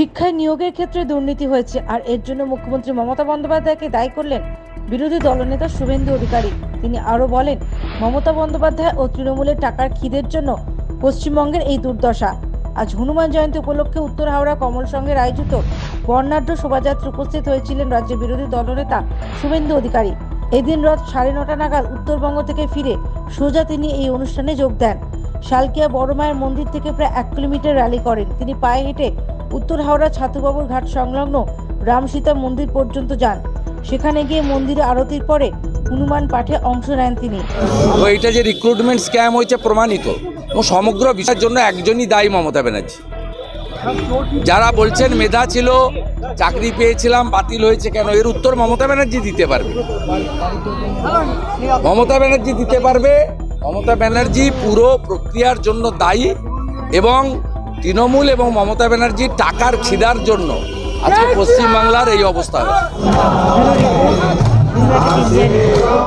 শিক্ষায় নিয়োগের ক্ষেত্রে দুর্নীতি হয়েছে, আর এর জন্য মুখ্যমন্ত্রী মমতা বন্দ্যোপাধ্যায়কে দায়ী করলেন বিরোধী দলনেতা শুভেন্দু অধিকারী। তিনি আরও বলেন, মমতা বন্দ্যোপাধ্যায় ও তৃণমূলের টাকার খিদের জন্য পশ্চিমবঙ্গের এই দুর্দশা। আজ হনুমান জয়ন্তী উপলক্ষে উত্তর হাওড়া কমল সঙ্গের আয়োজিত বর্ণাঢ্য শোভাযাত্রা উপস্থিত হয়েছিলেন রাজ্যের বিরোধী দলনেতা শুভেন্দু অধিকারী। এদিন রাত সাড়ে নটা নাগাদ উত্তরবঙ্গ থেকে ফিরে সোজা তিনি এই অনুষ্ঠানে যোগ দেন। শালকিয়া বড় মায়ের মন্দির থেকে প্রায় এক কিলোমিটার র্যালি করেন। তিনি পায়ে হেঁটে উত্তর হাওড়া ছাতুবাবুর ঘাট সংলগ্ন রামসীতা মন্দির পর্যন্ত যান। সেখানে গিয়ে মন্দিরে আরতির পরে হনুমান পাঠে অংশ নেন তিনি। এটা যে রিক্রুটমেন্ট স্ক্যাম হয়েছে প্রমাণিত। এবং সমগ্র বিষয়ের জন্য একজনই দায়ী মমতা ব্যানার্জি। যারা বলছেন মেধা ছিল, চাকরি পেয়েছিলাম, বাতিল হয়েছে কেন? এর উত্তর মমতা ব্যানার্জি দিতে পারবে। মমতা ব্যানার্জি দিতে পারবে। মমতা ব্যানার্জি পুরো প্রক্রিয়ার জন্য দায়ী এবং তৃণমূল এবং মমতা ব্যানার্জি টাকার খিদার জন্য আজকে পশ্চিমবাংলার এই অবস্থা হয়েছে।